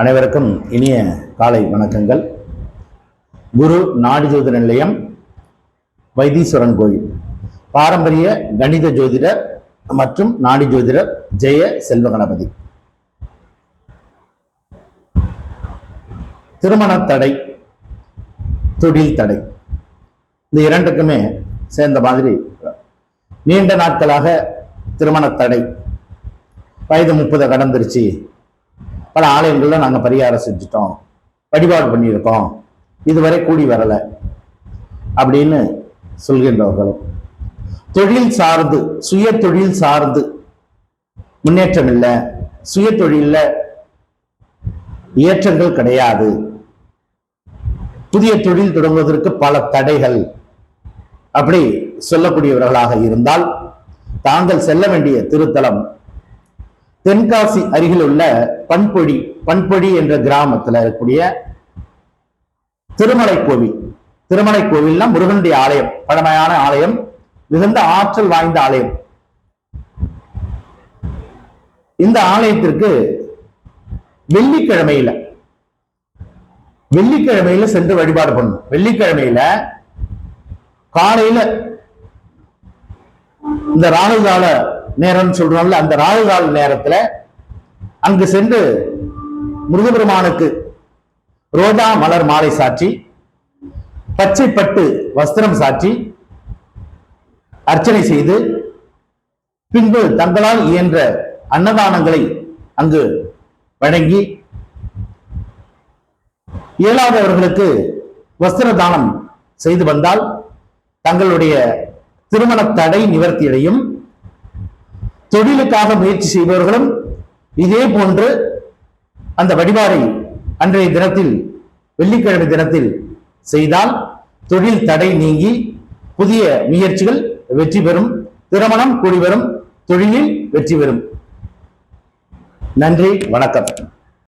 அனைவருக்கும் இனிய காலை வணக்கங்கள். குரு நாடிஜோதிட நிலையம் வைத்தீஸ்வரன் கோயில். பாரம்பரிய கணித ஜோதிடர் மற்றும் நாடி ஜோதிடர் ஜெய செல்வ கணபதி. திருமண தடை தொழில் தடை. இந்த இரண்டுக்குமே சேர்ந்த மாதிரி நீண்ட நாட்களாக திருமண தடை. வயது முப்பதை கடந்துருச்சு. பல ஆலயங்களில் நாங்க பரிகாரம் செஞ்சுட்டோம். வழிபாடு பண்ணியிருக்கோம். இதுவரை கூடி வரலை. அப்படின்னு சொல்கின்றவர்களும் தொழில் சார்ந்து சுய தொழில் சார்ந்து முன்னேற்றம் இல்லை. சுய தொழிலில் ஏற்றங்கள் கிடையாது. புதிய தொழில் தொடங்குவதற்கு பல தடைகள் அப்படி சொல்லக்கூடியவர்களாக இருந்தால் தாங்கள் செல்ல வேண்டிய திருத்தலம் தென்காசி அருகில் உள்ள பண்பொழி பண்பொழி என்ற கிராமத்துல இருக்கக்கூடிய திருமலை கோவில் திருமலை கோவில்னா முருகனுடைய ஆலயம் பழமையான ஆலயம் மிகுந்த ஆற்றல் வாய்ந்த ஆலயம். இந்த ஆலயத்திற்கு வெள்ளிக்கிழமையில வெள்ளிக்கிழமையில சென்று வழிபாடு பண்ணணும். வெள்ளிக்கிழமையில காலையில இந்த ராகுகால நேரம் சொல்றோம்ல அந்த ராகு கால நேரத்துல அங்கு சென்று முருகபெருமானுக்கு ரோஜா மலர் மாலை சாட்சி பச்சை பட்டு வஸ்திரம் சாட்சி அர்ச்சனை செய்து பின்பு தங்களால் இயன்ற அன்னதானங்களை அங்கு வழங்கி இயலாதவர்களுக்கு வஸ்திர தானம் செய்து வந்தால் தங்களுடைய திருமண தடை நிவர்த்தியடையும். தொழிலுக்காக முயற்சி செய்பவர்களும் இதே போன்று அந்த வழிபாடை அன்றைய தினத்தில் வெள்ளிக்கிழமை தினத்தில் செய்தால் தொழில் தடை நீங்கி புதிய முயற்சிகள் வெற்றி பெறும் திருமணம் கூடி வரும் தொழிலில் வெற்றி பெறும். நன்றி வணக்கம்.